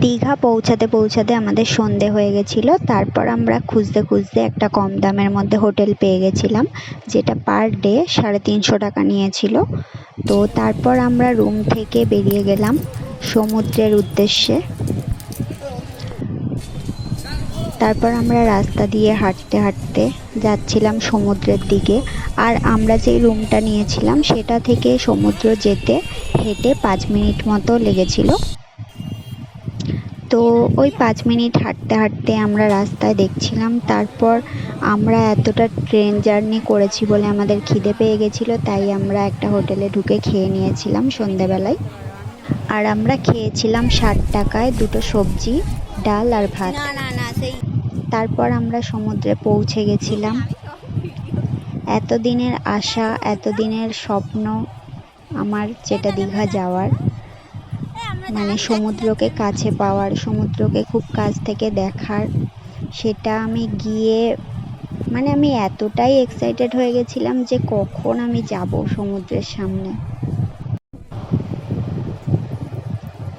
দীঘা পৌঁছাতে পৌঁছাতে আমাদের সন্ধে হয়ে গেছিল। তারপর আমরা খুঁজতে খুঁজতে একটা কম দামের মধ্যে হোটেল পেয়ে গেছিলাম, যেটা পার ডে সাড়ে তিনশো টাকা নিয়েছিল। তো তারপর আমরা রুম থেকে বেরিয়ে গেলাম সমুদ্রের উদ্দেশ্যে। তারপর আমরা রাস্তা দিয়ে হাঁটতে হাঁটতে যাচ্ছিলাম সমুদ্রের দিকে। আর আমরা যেই রুমটা নিয়েছিলাম, সেটা থেকে সমুদ্র যেতে হেঁটে পাঁচ মিনিট মতো লেগেছিল। তো ওই পাঁচ মিনিট হাঁটতে হাঁটতে আমরা রাস্তায় দেখছিলাম। তারপর আমরা এতটা ট্রেন জার্নি করেছি বলে আমাদের খিদে পেয়ে গেছিল তাই আমরা একটা হোটেলে ঢুকে খেয়ে নিয়েছিলাম সন্ধেবেলায়। আর আমরা খেয়েছিলাম ষাট টাকায় দুটো সবজি ডাল আর ভাত। তারপর আমরা সমুদ্রে পৌঁছে গেছিলাম। এতদিনের আশা এতদিনের স্বপ্ন আমার যেটা দীঘা যাওয়ার। মানে সমুদ্রকে কাছে পাওয়ার, সমুদ্রকে খুব কাছ থেকে দেখার, সেটা আমি গিয়ে মানে আমি এতটাই এক্সাইটেড হয়ে গেছিলাম যে কখন আমি যাব সমুদ্রের সামনে।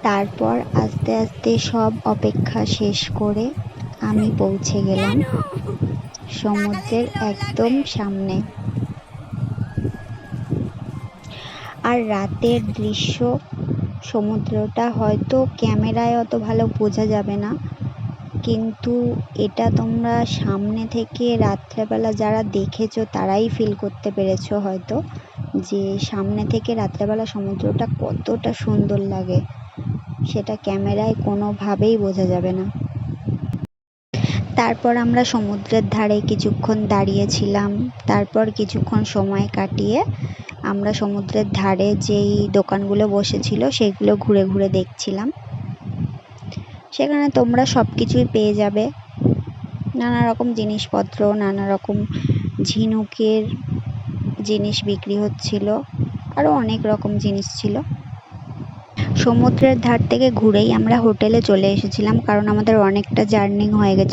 তারপর আস্তে আস্তে সব অপেক্ষা শেষ করে আমি পৌঁছে গেলাম সমুদ্রের একদম সামনে। আর রাতের দৃশ্য সমুদ্রটা হয়তো ক্যামেরায় অত ভালো বোঝা যাবে না। কিন্তু এটা তোমরা সামনে থেকে রাত্রেবেলা যারা দেখেছ, তারাই ফিল করতে পেরেছ হয়তো, যে সামনে থেকে রাত্রেবেলা সমুদ্রটা কতটা সুন্দর লাগে। সেটা ক্যামেরায় কোনোভাবেই বোঝা যাবে না। তারপর আমরা সমুদ্রের ধারে কিছুক্ষণ দাঁড়িয়েছিলাম। তারপর কিছুক্ষণ সময় কাটিয়ে আমরা সমুদ্রের ধারে যেই দোকানগুলো বসেছিল সেগুলো ঘুরে ঘুরে দেখছিলাম। সেখানে তোমরা সব কিছুই পেয়ে যাবে। নানা রকম জিনিসপত্র নানা রকম ঝিনুকের জিনিস বিক্রি হচ্ছিল আরও অনেক রকম জিনিস ছিল। সমুদ্রের ধার থেকে ঘুরেই আমরা হোটেলে চলে এসেছিলাম, কারণ আমাদের অনেকটা জার্নি হয়ে গেছে।